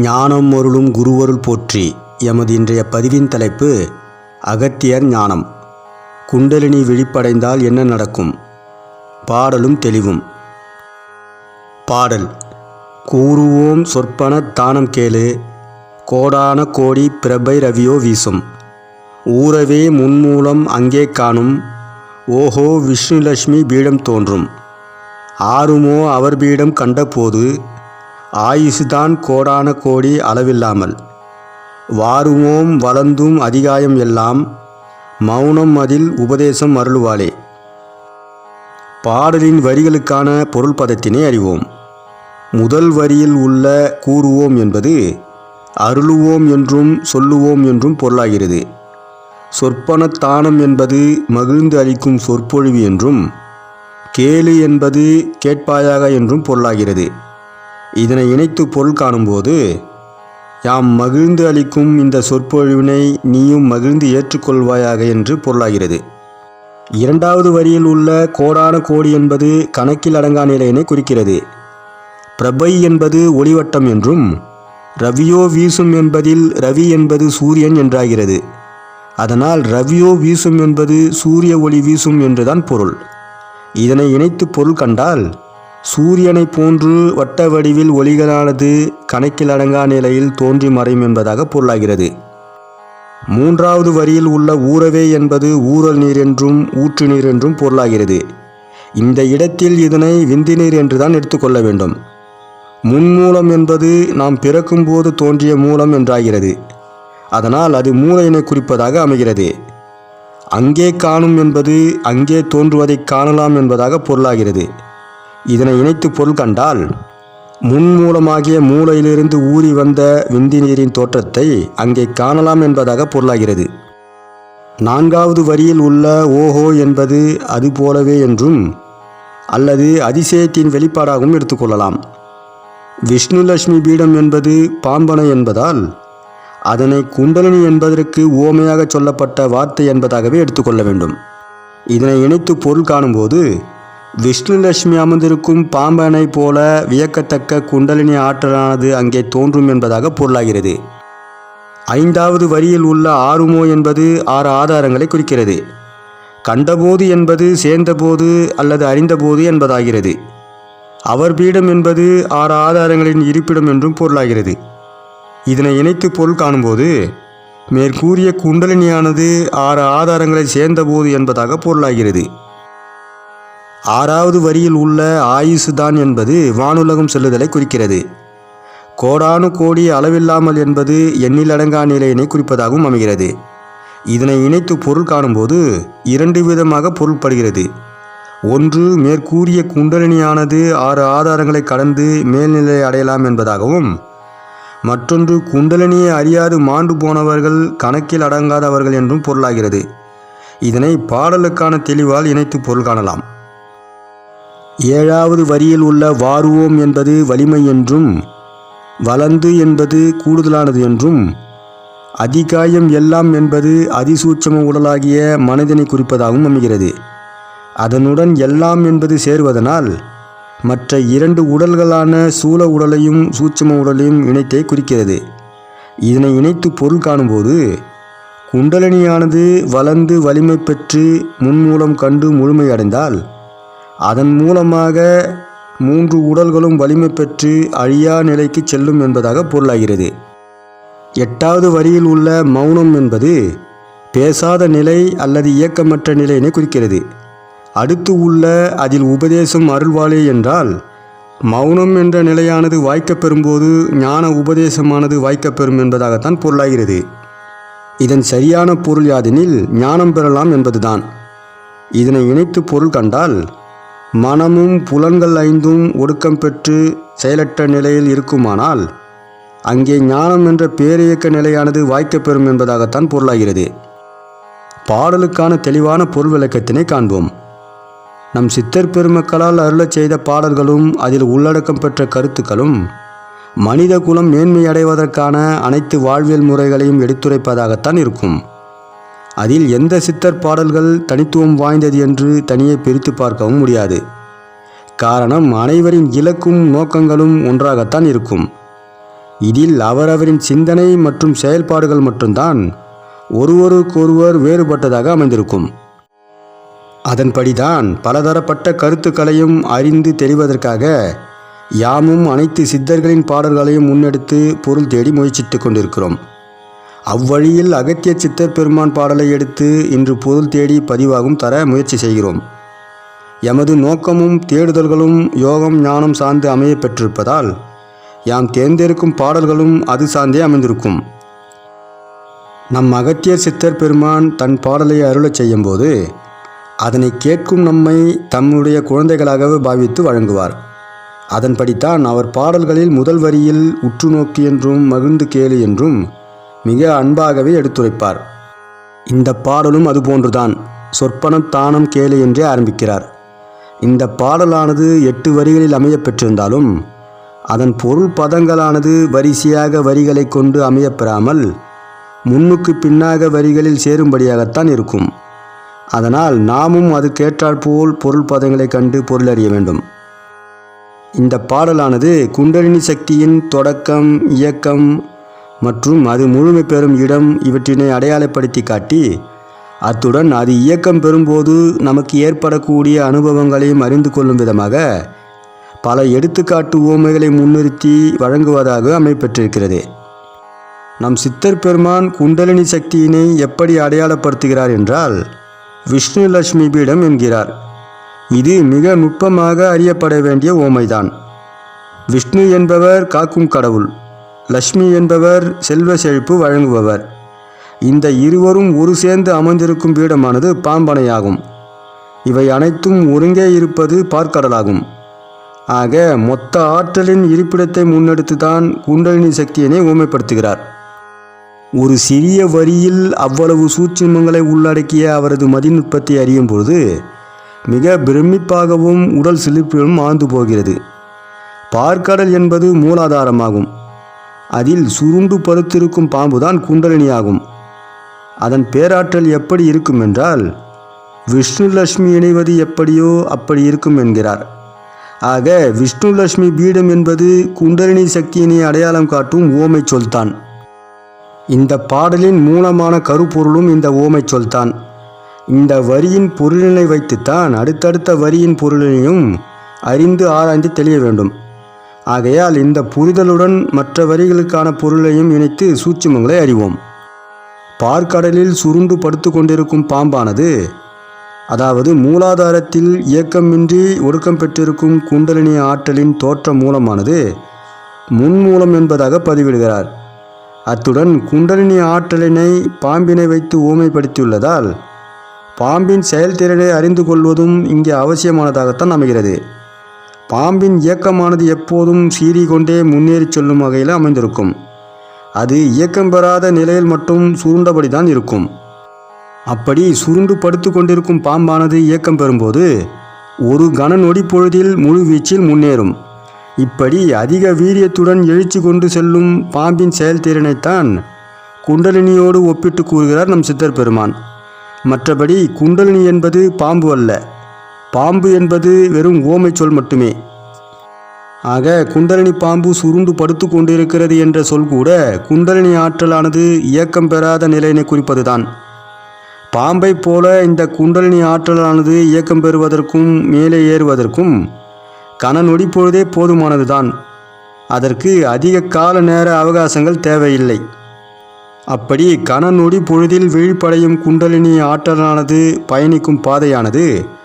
ஞானம் அருளும் குருவருள் போற்றி எமது இன்றைய பதிவின் தலைப்பு அகத்தியர் ஞானம். குண்டலினி விழிப்படைந்தால் என்ன நடக்கும்? பாடலும் தெளிவும். பாடல். கூறுவோம் சொற்பன தானம் கேளு. கோடான கோடி பிரபை ரவியோ வீசும். ஊரவே முன்மூலம் அங்கே காணும். ஓஹோ விஷ்ணுலட்சுமி பீடம் தோன்றும். ஆறுமோ அவர் பீடம் கண்டபோது ஆயுசுதான் கோடான கோடி அளவில்லாமல். வாருவோம் வளர்ந்தும் அதிகாயம் எல்லாம் மௌனம் அதில் உபதேசம் அருளுவாளே. பாடலின் வரிகளுக்கான பொருள் பதத்தினை அறிவோம். முதல் வரியில் உள்ள கூறுவோம் என்பது அருளுவோம் என்றும் சொல்லுவோம் என்றும் பொருளாகிறது. சொற்பனத்தானம் என்பது மகிழ்ந்து அளிக்கும் சொற்பொழிவு என்றும் கேளு என்பது கேட்பாயாக என்றும் பொருளாகிறது. இதனை இணைத்து பொருள் காணும்போது யாம் மகிழ்ந்து அளிக்கும் இந்த சொற்பொழிவினை நீயும் மகிழ்ந்து ஏற்றுக்கொள்வாயாக என்று பொருளாகிறது. இரண்டாவது வரியில் உள்ள கோடான கோடி என்பது கணக்கில் அடங்கா நிலையினை குறிக்கிறது. பிரபை என்பது ஒளிவட்டம் என்றும் ரவியோ வீசும் என்பதில் ரவி என்பது சூரியன் என்றாகிறது. அதனால் ரவியோ வீசும் என்பது சூரிய ஒளி வீசும் என்றுதான் பொருள். இதனை இணைத்து பொருள் கண்டால் சூரியனை போன்று வட்ட வடிவில் ஒளிகளானது கணக்கில் அடங்கா நிலையில் தோன்றி மறையும் என்பதாக பொருளாகிறது. மூன்றாவது வரியில் உள்ள ஊறவே என்பது ஊறல் நீர் என்றும் ஊற்று நீர் என்றும் பொருளாகிறது. இந்த இடத்தில் இதனை விந்து நீர் என்றுதான் எடுத்துக்கொள்ள வேண்டும். முன்மூலம் என்பது நாம் பிறக்கும்போது தோன்றிய மூலம் என்றாகிறது. அதனால் அது மூளையினை குறிப்பதாக அமைகிறது. அங்கே காணும் என்பது அங்கே தோன்றுவதைக் காணலாம் என்பதாக பொருளாகிறது. இதனை இணைத்து பொருள் கண்டால் முன்மூலமாகிய மூளையிலிருந்து ஊறி வந்த விந்தி நீரின் தோற்றத்தை அங்கே காணலாம் என்பதாக பொருளாகிறது. நான்காவது வரியில் உள்ள ஓஹோ என்பது அது போலவே என்றும் அல்லது அதிசயத்தின் வெளிப்பாடாகவும் எடுத்துக்கொள்ளலாம் விஷ்ணுலட்சுமி பீடம் என்பது பாம்பனை என்பதால் அதனை குண்டலினி என்பதற்கு ஓமையாக சொல்லப்பட்ட வார்த்தை என்பதாகவே எடுத்துக்கொள்ள வேண்டும். இதனை இணைத்து பொருள் காணும்போது விஷ்ணுலட்சுமி அமர்ந்திருக்கும் பாம்பனை போல வியக்கத்தக்க குண்டலினி ஆற்றலானது அங்கே தோன்றும் என்பதாக பொருளாகிறது. ஐந்தாவது வரியில் உள்ள ஆறுமோ என்பது ஆறு ஆதாரங்களை குறிக்கிறது. கண்டபோது என்பது சேர்ந்தபோது அல்லது அறிந்தபோது என்பதாகிறது. அவர் பீடம் என்பது ஆறு ஆதாரங்களின் இருப்பிடம் என்றும் பொருளாகிறது. இதனை இணைத்து பொருள் காணும்போது மேற்கூறிய குண்டலினியானது ஆறு ஆதாரங்களை சேர்ந்தபோது என்பதாக பொருளாகிறது. ஆறாவது வரியில் உள்ள ஆயுசுதான் என்பது வானுலகம் செல்லுதலை குறிக்கிறது. கோடானு கோடி அளவில்லாமல் என்பது எண்ணிலடங்கா நிலையினை குறிப்பதாகவும் அமைகிறது. இதனை இணைத்து பொருள் காணும்போது இரண்டு விதமாக பொருள்படுகிறது. ஒன்று மேற்கூறிய குண்டலினியானது ஆறு ஆதாரங்களை கடந்து மேல்நிலை அடையலாம் என்பதாகவும் மற்றொன்று குண்டலினியை அறியாது மாண்டு போனவர்கள் கணக்கில் அடங்காதவர்கள் என்றும் பொருளாகிறது. இதனை பாடலுக்கான தெளிவால் இணைத்து பொருள் காணலாம். ஏழாவது வரியில் உள்ள வாருவோம் என்பது வலிமை என்றும் வளர்ந்து என்பது கூடுதலானது என்றும் அதிகாயம் எல்லாம் என்பது அதிசூட்சம உடலாகிய மனிதனை குறிப்பதாகவும் அமைகிறது. அதனுடன் எல்லாம் என்பது சேருவதனால் மற்ற இரண்டு உடல்களான சூழ உடலையும் சூட்சம உடலையும் இணைத்தே குறிக்கிறது. இதனை இணைத்து பொருள் காணும்போது குண்டலினியானது வளர்ந்து வலிமை பெற்று முன்மூலம் கண்டு முழுமையடைந்தால் அதன் மூலமாக மூன்று உடல்களும் வலிமை பெற்று அழியா நிலைக்கு செல்லும் என்பதாக பொருளாகிறது. எட்டாவது வரியில் உள்ள மௌனம் என்பது பேசாத நிலை அல்லது இயக்கமற்ற நிலையினை குறிக்கிறது. அடுத்து உள்ள அதில் உபதேசம் அருள்வாளே என்றால் மௌனம் என்ற நிலையானது வாய்க்கப்பெறும்போது ஞான உபதேசமானது வாய்க்கப்பெறும் என்பதாகத்தான் பொருளாகிறது. இதன் சரியான பொருள் யாதெனில் ஞானம் பெறலாம் என்பதுதான். இதனை இணைத்து பொருள் கண்டால் மனமும் புலன்கள் ஐந்தும் ஒடுக்கம் பெற்று செயலற்ற நிலையில் இருக்குமானால் அங்கே ஞானம் என்ற பேரியக்க நிலையானது வாய்க்கப் பெறும் என்பதாகத்தான் பொருளாகிறது. பாடலுக்கான தெளிவான பொருள் விளக்கத்தினை காண்போம். நம் சித்தர் பெருமக்களால் அருளச் செய்த பாடல்களும் அதில் உள்ளடக்கம் பெற்ற கருத்துக்களும் மனித குலம் மேன்மையடைவதற்கான அனைத்து வாழ்வியல் முறைகளையும் எடுத்துரைப்பதாகத்தான் இருக்கும். அதில் எந்த சித்தர் பாடல்கள் தனித்துவம் வாய்ந்தது என்று தனியே பிரித்து பார்க்கவும் முடியாது. காரணம் அனைவரின் இலக்கும் நோக்கங்களும் ஒன்றாகத்தான் இருக்கும். இதில் அவரவரின் சிந்தனை மற்றும் செயல்பாடுகள் மட்டும்தான் ஒருவருக்கொருவர் வேறுபட்டதாக அமைந்திருக்கும். அதன்படிதான் பலதரப்பட்ட கருத்துக்களையும் அறிந்து தெரிவதற்காக யாமும் அனைத்து சித்தர்களின் பாடல்களையும் முன்னெடுத்து பொருள் தேடி முயற்சித்துக் கொண்டிருக்கிறோம். அவ்வழியில் அகத்திய சித்தர் பெருமான் பாடலை எடுத்து இன்று பொருள் தேடி பதிவாகும் தர முயற்சி செய்கிறோம். எமது நோக்கமும் தேடுதல்களும் யோகம் ஞானம் சார்ந்து அமைய பெற்றிருப்பதால் யாம் தேர்ந்தெடுக்கும் பாடல்களும் அது சார்ந்தே அமைந்திருக்கும். நம் அகத்திய சித்தர் பெருமான் தன் பாடலை அருளச் செய்யும் போது அதனை கேட்கும் நம்மை தம்முடைய குழந்தைகளாகவே பாவித்து வழங்குவார். அதன்படித்தான் அவர் பாடல்களில் முதல் வரியில் உற்று நோக்கி என்றும் மகிழ்ந்து கேளு என்றும் மிக அன்பாகவே எடுத்துரைப்பார். இந்த பாடலும் அதுபோன்றுதான் சொற்பனம் தானம் கேளு என்றே ஆரம்பிக்கிறார். இந்த பாடலானது எட்டு வரிகளில் அமையப்பெற்றிருந்தாலும் அதன் பொருள் பதங்களானது வரிசையாக வரிகளை கொண்டு அமையப்பெறாமல் முன்னுக்கு பின்னாக வரிகளில் சேரும்படியாகத்தான் இருக்கும். அதனால் நாமும் அது கேட்டாற்போல் பொருள் பதங்களை கண்டு பொருளறிய வேண்டும். இந்த பாடலானது குண்டலினி சக்தியின் தொடக்கம் இயக்கம் மற்றும் அது முழுமை பெறும் இடம் இவற்றினை அடையாளப்படுத்தி காட்டி அத்துடன் அது இயக்கம் பெறும்போது நமக்கு ஏற்படக்கூடிய அனுபவங்களையும் அறிந்து கொள்ளும் விதமாக பல எடுத்துக்காட்டு ஓமைகளை முன்னிறுத்தி வழங்குவதாக அமைப்பெற்றிருக்கிறது. நம் சித்தர் பெருமான் குண்டலினி சக்தியினை எப்படி அடையாளப்படுத்துகிறார் என்றால் விஷ்ணு லட்சுமி பீடம் என்கிறார். இது மிக நுட்பமாக அறியப்பட வேண்டிய ஓமைதான் விஷ்ணு என்பவர் காக்கும் கடவுள். லக்ஷ்மி என்பவர் செல்வ செழிப்பு வழங்குபவர். இந்த இருவரும் ஒரு சேர்ந்து அமர்ந்திருக்கும் பீடமானது பாம்பனையாகும் இவை அனைத்தும் ஒருங்கே இருப்பது பார்க்கடலாகும். ஆக மொத்த ஆற்றலின் இருப்பிடத்தை முன்னெடுத்து தான் குண்டலினி சக்தியினை ஊமைப்படுத்துகிறார். ஒரு சிறிய வரியில் அவ்வளவு சூட்சுமங்களை உள்ளடக்கிய அவரது மதிநுட்பத்தை அறியும் பொழுது மிக பிரமிப்பாகவும் உடல் சிலிர்ப்பிலும் ஆழ்ந்து போகிறது. பார்க்கடல் என்பது மூலாதாரமாகும். அதில் சுருண்டு படுத்திருக்கும் பாம்புதான் குண்டலினியாகும். அதன் பேராற்றல் எப்படி இருக்கும் என்றால் விஷ்ணு லட்சுமி இணைவது எப்படியோ அப்படி இருக்கும் என்கிறார். ஆக விஷ்ணு லட்சுமி பீடம் என்பது குண்டலினி சக்தியினை அடையாளம் காட்டும் ஓமை சொல்தான். இந்த பாடலின் மூலமான கருப்பொருளும் இந்த ஓமை சொல்தான். இந்த வரியின் பொருளினை வைத்துத்தான் அடுத்தடுத்த வரியின் பொருளினையும் அறிந்து ஆராய்ந்து தெளிய வேண்டும். ஆகையால் இந்த புரிதலுடன் மற்ற வரிகளுக்கான பொருளையும் இணைத்து சூட்சுமங்களை அறிவோம். பார்க்கடலில் சுருண்டு படுத்து கொண்டிருக்கும் பாம்பானது அதாவது மூலாதாரத்தில் இயக்கமின்றி ஒடுக்கம் பெற்றிருக்கும் குண்டலினி ஆற்றலின் தோற்ற மூலமானது முன்மூலம் என்பதாக பதிவிடுகிறார். அத்துடன் குண்டலினி ஆற்றலினை பாம்பினை வைத்து ஊமைப்படுத்தியுள்ளதால் பாம்பின் செயல்திறனை அறிந்து கொள்வதும் இங்கே அவசியமானதாகத்தான் அமைகிறது. பாம்பின் இயக்கமானது எப்போதும் சீறிக்கொண்டே முன்னேறி செல்லும் வகையில் அமைந்திருக்கும். அது இயக்கம் பெறாத நிலையில் மட்டும் சுருண்டபடி தான் இருக்கும். அப்படி சுருண்டு படுத்து கொண்டிருக்கும் பாம்பானது இயக்கம் பெறும்போது ஒரு கன நொடி பொழுதில் முழு வீச்சில் முன்னேறும். இப்படி அதிக வீரியத்துடன் எழுச்சி கொண்டு செல்லும் பாம்பின் செயல்திறனைத்தான் குண்டலினியோடு ஒப்பிட்டு கூறுகிறார் நம் சித்தர் பெருமான். மற்றபடி குண்டலினி என்பது பாம்பு அல்ல. பாம்பு என்பது வெறும் ஓமை சொல் மட்டுமே. ஆக குண்டலினி பாம்பு சுருண்டு படுத்து கொண்டிருக்கிறது என்ற சொல் கூட குண்டலினி ஆற்றலானது இயக்கம் பெறாத நிலையினை குறிப்பதுதான். பாம்பை போல இந்த குண்டலினி ஆற்றலானது இயக்கம் பெறுவதற்கும் மேலே ஏறுவதற்கும் கன நொடி பொழுதே போதுமானதுதான். அதற்கு அதிக கால நேர அவகாசங்கள் தேவையில்லை. அப்படி கன நொடி பொழுதில் விழிப்படையும் குண்டலினி ஆற்றலானது பயணிக்கும் பாதையானது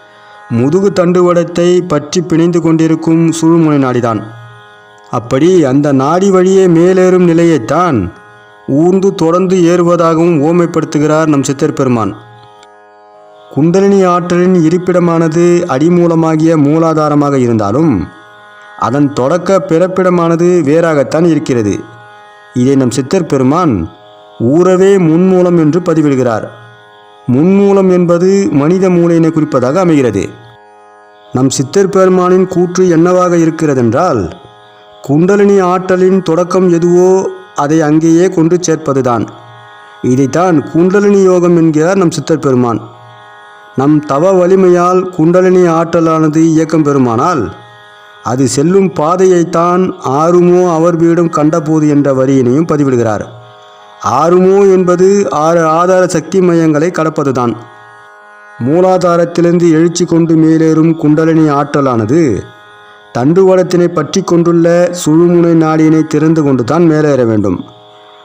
முதுகு தண்டுவடத்தை பற்றி பிணைந்து கொண்டிருக்கும் சுழுமுனை நாடிதான். அப்படி அந்த நாடி வழியே மேலேறும் நிலையைத்தான் ஊர்ந்து தொடர்ந்து ஏறுவதாகவும் ஓமைப்படுத்துகிறார் நம் சித்தர் பெருமான். குண்டலினி ஆற்றலின் இருப்பிடமானது அடிமூலமாகிய மூலாதாரமாக இருந்தாலும் அதன் தொடக்க பிறப்பிடமானது வேறாகத்தான் இருக்கிறது. இதை நம் சித்தர் பெருமான் ஊரவே முன்மூலம் என்று பதிவிடுகிறார். முன்மூலம் என்பது மனித மூளையினை குறிப்பதாக அமைகிறது. நம் சித்தர் பெருமானின் கூற்று என்னவாக இருக்கிறதென்றால் குண்டலினி ஆற்றலின் தொடக்கம் எதுவோ அதை அங்கேயே கொண்டு சேர்ப்பதுதான். இதைத்தான் குண்டலினி யோகம் என்கிறார் நம் சித்தர் பெருமான். நம் தவ வலிமையால் குண்டலினி ஆற்றலானது இயக்கம் பெறுமானால் அது செல்லும் பாதையைத்தான் ஆறுமோ அவர் வீடும் கண்டபோது என்ற வரியினையும் பதிவிடுகிறார். ஆறுமோ என்பது ஆறு ஆதார சக்தி மையங்களை கடப்பதுதான். மூலாதாரத்திலிருந்து எழுச்சி கொண்டு மேலேறும் குண்டலினி ஆற்றலானது தண்டுவடத்தினை பற்றி கொண்டுள்ள சுழுமுனை நாடியினை திறந்து கொண்டு தான் மேலேற வேண்டும்.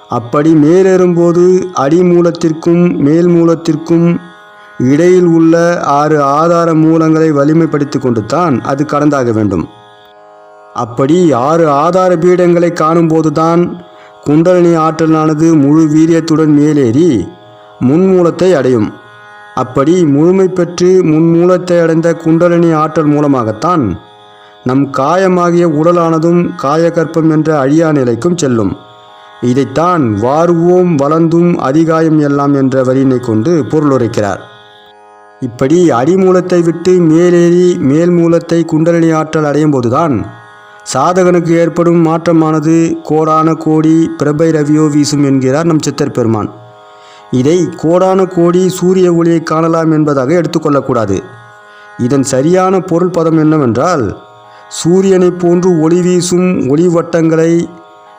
அப்படி மேலேறும்போது அடிமூலத்திற்கும் மேல் மூலத்திற்கும் இடையில் உள்ள ஆறு ஆதார மூலங்களை வலிமைப்படுத்தி கொண்டு தான் அது கடந்தாக வேண்டும். அப்படி ஆறு ஆதார பீடங்களை காணும்போதுதான் குண்டலினி ஆற்றலானது முழு வீரியத்துடன் மேலேறி முன்மூலத்தை அடையும். அப்படி முழுமை பெற்று முன்மூலத்தை அடைந்த குண்டலினி ஆற்றல் மூலமாகத்தான் நம் காயமாகிய உடலானதும் காயகற்பம் என்ற அழியா நிலைக்கும் செல்லும். இதைத்தான் வாருவோம் வளர்ந்தும் அதிகாயம் எல்லாம் என்ற வரியினை கொண்டு பொருளுரைக்கிறார். இப்படி அடிமூலத்தை விட்டு மேலேறி மேல் மூலத்தை குண்டலினி ஆற்றல் அடையும் போதுதான் சாதகனுக்கு ஏற்படும் மாற்றமானது கோடான கோடி பிரபை ரவியோ வீசும் என்கிறார் நம் சித்தர் பெருமான். இதை கோடான கோடி சூரிய ஒளியை காணலாம் என்பதாக எடுத்துக்கொள்ளக்கூடாது. இதன் சரியான பொருள் பதம் என்னவென்றால் சூரியனைப் போன்று ஒளி வீசும் ஒளி வட்டங்களை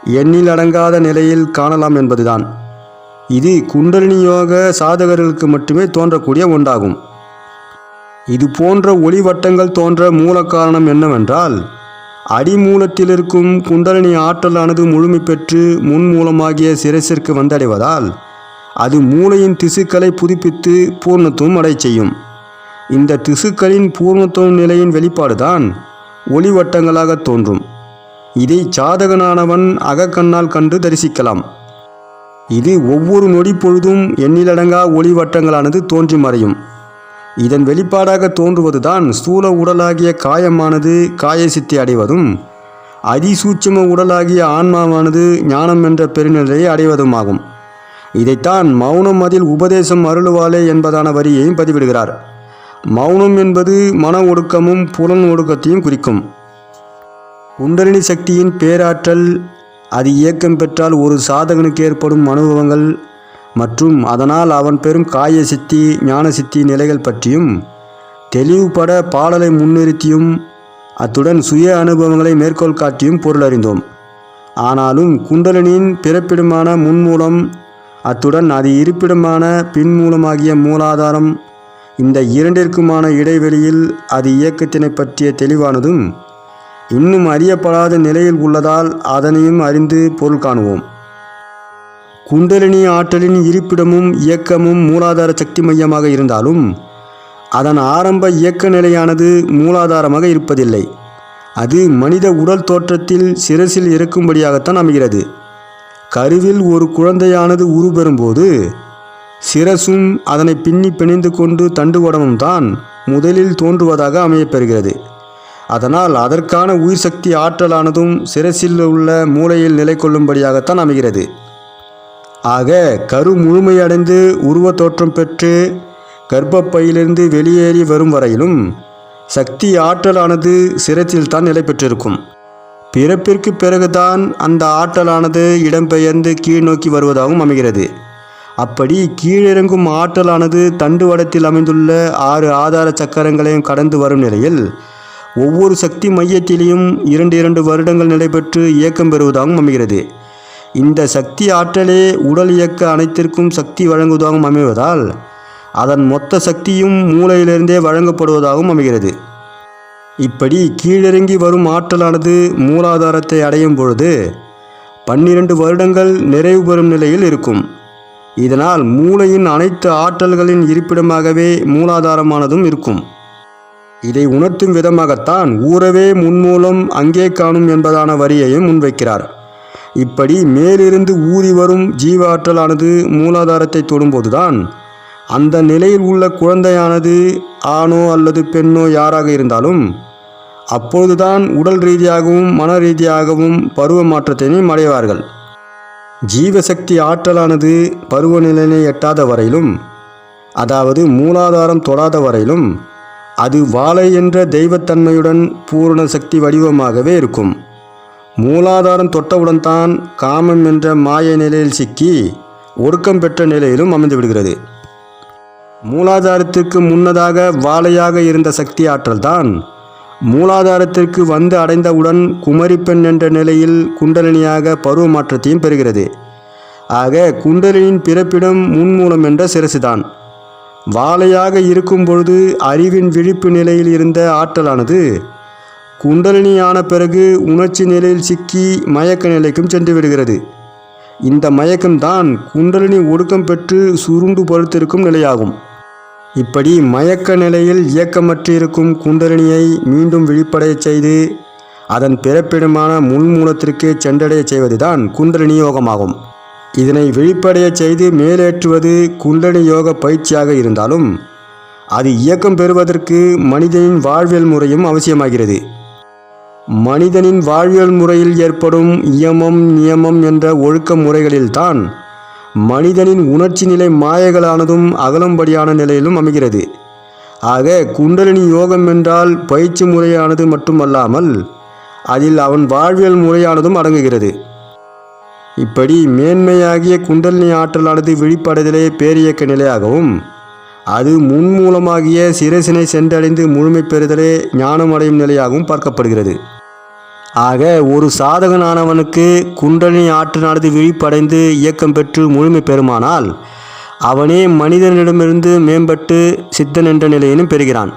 எண்ணில் அடங்காத நிலையில் காணலாம் என்பதுதான். இது குண்டலினி யோக சாதகர்களுக்கு மட்டுமே தோன்றக்கூடிய ஒன்றாகும். இது போன்ற ஒளி வட்டங்கள் தோன்ற மூல காரணம் என்னவென்றால் அடிமூலத்தில் இருக்கும் குண்டலினி ஆற்றலானது முழுமை பெற்று முன் மூலமாகிய சிரசிற்கு வந்தடைவதால் அது மூளையின் திசுக்களை புதுப்பித்து பூர்ணத்துவம் அடையச் செய்யும். இந்த திசுக்களின் பூர்ணத்துவம் நிலையின் வெளிப்பாடுதான் ஒளிவட்டங்களாக தோன்றும். இதை சாதகனானவன் அகக்கண்ணால் கண்டு தரிசிக்கலாம். இது ஒவ்வொரு நொடி பொழுதும் எண்ணிலடங்கா ஒளி வட்டங்களானது தோன்றி மறையும். இதன் வெளிப்பாடாக தோன்றுவதுதான் ஸ்தூல உடலாகிய காயமானது காயசித்தி அடைவதும் அதிசூட்சும உடலாகிய ஆன்மாவானது ஞானம் என்ற பெருநிலையை அடைவதுமாகும். இதைத்தான் மௌனம் அதில் உபதேசம் அருளுவாளே என்பதான வரியையும் பதிவிடுகிறார். மௌனம் என்பது மன ஒடுக்கமும் புலன் ஒடுக்கத்தையும் குறிக்கும். குண்டலினி சக்தியின் பேராற்றல் அது இயக்கம் பெற்றால் ஒரு சாதகனுக்கு ஏற்படும் அனுபவங்கள் மற்றும் அதனால் அவன் பெறும் காய சித்தி ஞான சித்தி நிலைகள் பற்றியும் தெளிவுபட பாடலை முன்னிறுத்தியும் அத்துடன் சுய அனுபவங்களை மேற்கோள் காட்டியும் பொருளறிந்தோம் ஆனாலும் குண்டலினியின் பிறப்பிடமான முன்மூலம் அத்துடன் அது இருப்பிடமான பின்மூலமாகிய மூலாதாரம் இந்த இரண்டிற்குமான இடைவெளியில் அது இயக்கத்தினை பற்றிய தெளிவானதும் இன்னும் அறியப்படாத நிலையில் உள்ளதால் அதனையும் அறிந்து பொருள் காணுவோம். குண்டலினி ஆற்றலின் இருப்பிடமும் இயக்கமும் மூலாதார சக்தி மையமாக இருந்தாலும் அதன் ஆரம்ப இயக்க நிலையானது மூலாதாரமாக இருப்பதில்லை. அது மனித உடல் தோற்றத்தில் சிரசில் இருக்கும்படியாகத்தான் அமைகிறது. கருவில் ஒரு குழந்தையானது உருபெறும்போது சிரசும் அதனை பின்னி பிணைந்து கொண்டு தண்டுவடமும் தான் முதலில் தோன்றுவதாக அமையப்பெறுகிறது. அதனால் அதற்கான உயிர் சக்தி ஆற்றலானதும் சிரசில் உள்ள மூளையில் நிலை கொள்ளும்படியாகத்தான் அமைகிறது. ஆக கரு முழுமையடைந்து உருவத் தோற்றம் பெற்று கர்ப்பப்பையிலிருந்து வெளியேறி வரும் வரையிலும் சக்தி ஆற்றலானது சிரத்தில் தான் நிலை பெற்றிருக்கும் பிறப்பிற்கு பிறகுதான் அந்த ஆற்றலானது இடம்பெயர்ந்து கீழ் நோக்கி வருவதாகவும் அமைகிறது. அப்படி கீழிறங்கும் ஆற்றலானது தண்டுவடத்தில் அமைந்துள்ள ஆறு ஆதார சக்கரங்களையும் கடந்து வரும் நிலையில் ஒவ்வொரு சக்தி மையத்திலையும் இரண்டு இரண்டு வருடங்கள் நடைபெற்று இயக்கம் பெறுவதாகவும் அமைகிறது. இந்த சக்தி ஆற்றலே உடல் இயக்க அனைத்திற்கும் சக்தி வழங்குவதாகவும் அமைவதால் அதன் மொத்த சக்தியும் மூளையிலிருந்தே வழங்கப்படுவதாகவும் அமைகிறது. இப்படி கீழிறங்கி வரும் ஆற்றலானது மூலாதாரத்தை அடையும் பொழுது பன்னிரண்டு வருடங்கள் நிறைவு பெறும் நிலையில் இருக்கும். இதனால் மூளையின் அனைத்து ஆற்றல்களின் இருப்பிடமாகவே மூலாதாரமானதும் இருக்கும். இதை உணர்த்தும் விதமாகத்தான் ஊரவே முன்மூலம் அங்கே காணும் என்பதான வரியையும் முன்வைக்கிறார். இப்படி மேலிருந்து ஊறி வரும் ஜீவ ஆற்றலானது மூலாதாரத்தை தொடும்போதுதான் அந்த நிலையில் உள்ள குழந்தையானது ஆணோ அல்லது பெண்ணோ யாராக இருந்தாலும் அப்பொழுதுதான் உடல் ரீதியாகவும் மன ரீதியாகவும் பருவ மாற்றத்தினையும் அடைவார்கள். ஜீவசக்தி ஆற்றலானது பருவநிலையினை எட்டாத வரையிலும் அதாவது மூலாதாரம் தொடாத வரையிலும் அது வாழை என்ற தெய்வத்தன்மையுடன் பூரண சக்தி வடிவமாகவே இருக்கும். மூலாதாரம் தொட்டவுடன் தான் காமம் என்ற மாய நிலையில் சிக்கி ஒடுக்கம் பெற்ற நிலையிலும் அமைந்து விடுகிறது. மூலாதாரத்திற்கு முன்னதாக வாழையாக இருந்த சக்தி ஆற்றல் தான் மூலாதாரத்திற்கு வந்து அடைந்தவுடன் குமரி பெண் என்ற நிலையில் குண்டலினியாக பருவ மாற்றத்தையும் பெறுகிறது. ஆக குண்டலினியின் பிறப்பிடம் முன்மூலம் என்ற சிரசுதான். வாழையாக இருக்கும் பொழுது அறிவின் விழிப்பு நிலையில் இருந்த ஆற்றலானது குண்டலினியான பிறகு உணர்ச்சி நிலையில் சிக்கி மயக்க நிலைக்கும் சென்று விடுகிறது. இந்த மயக்கம்தான் குண்டலினி ஒடுக்கம் பெற்று சுருண்டு படுத்திருக்கும் நிலையாகும். இப்படி மயக்க நிலையில் இயக்கமற்றிருக்கும் குண்டலினியை மீண்டும் விழிப்படையச் செய்து அதன் பிறப்பிடமான முன்மூலத்திற்கு சென்றடையச் செய்வதுதான் குண்டலினி யோகமாகும். இதனை விழிப்படையச் செய்து மேலேற்றுவது குண்டலினி யோக பயிற்சியாக இருந்தாலும் அது இயக்கம் பெறுவதற்கு மனிதனின் வாழ்வியல் முறையும் அவசியமாகிறது. மனிதனின் வாழ்வியல் முறையில் ஏற்படும் இயமம் நியமம் என்ற ஒழுக்க முறைகளில்தான் மனிதனின் உணர்ச்சி நிலை மாயகளானதும் அகலம்படியான நிலையிலும் அமைகிறது. ஆக குண்டலினி யோகம் என்றால் பயிற்சி முறையானது மட்டுமல்லாமல் அதில் அவன் வாழ்வியல் முறையானதும் அடங்குகிறது. இப்படி மேன்மையாகிய குண்டலினி ஆற்றலானது விழிப்படைதலே பேரியக்க நிலையாகவும் அது முன்மூலமாகிய சிரசினை சென்றடைந்து முழுமை பெறுதலே ஞானமடையும் நிலையாகவும் பார்க்கப்படுகிறது. ஆக ஒரு சாதகனானவனுக்கு குண்டலினி நடந்து விழிப்படைந்து இயக்கம் பெற்று முழுமை பெறுமானால் அவனே மனிதனிடமிருந்து மேம்பட்டு சித்தன் என்ற நிலையிலும் பெறுகிறான்.